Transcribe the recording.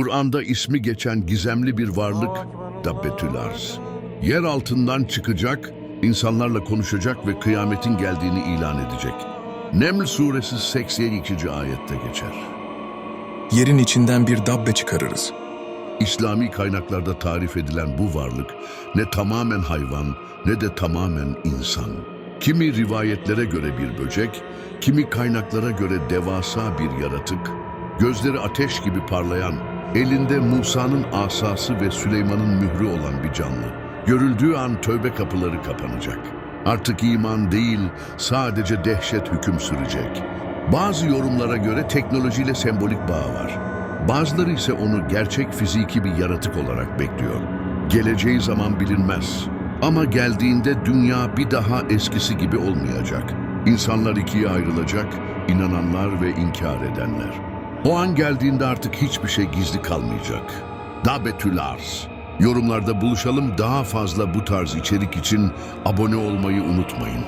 Kur'an'da ismi geçen gizemli bir varlık Dabbetül Arz. Yer altından çıkacak, insanlarla konuşacak ve kıyametin geldiğini ilan edecek. Neml suresi 82. ayette geçer. Yerin içinden bir dabbe çıkarırız. İslami kaynaklarda tarif edilen bu varlık ne tamamen hayvan ne de tamamen insan. Kimi rivayetlere göre bir böcek, kimi kaynaklara göre devasa bir yaratık, gözleri ateş gibi parlayan, elinde Musa'nın asası ve Süleyman'ın mührü olan bir canlı. Görüldüğü an tövbe kapıları kapanacak. Artık iman değil, sadece dehşet hüküm sürecek. Bazı yorumlara göre teknolojiyle sembolik bağ var. Bazıları ise onu gerçek fiziki bir yaratık olarak bekliyor. Geleceği zaman bilinmez. Ama geldiğinde dünya bir daha eskisi gibi olmayacak. İnsanlar ikiye ayrılacak, inananlar ve inkar edenler. O an geldiğinde artık hiçbir şey gizli kalmayacak. Dabetül Arz. Yorumlarda buluşalım daha fazla bu tarz içerik için abone olmayı unutmayın.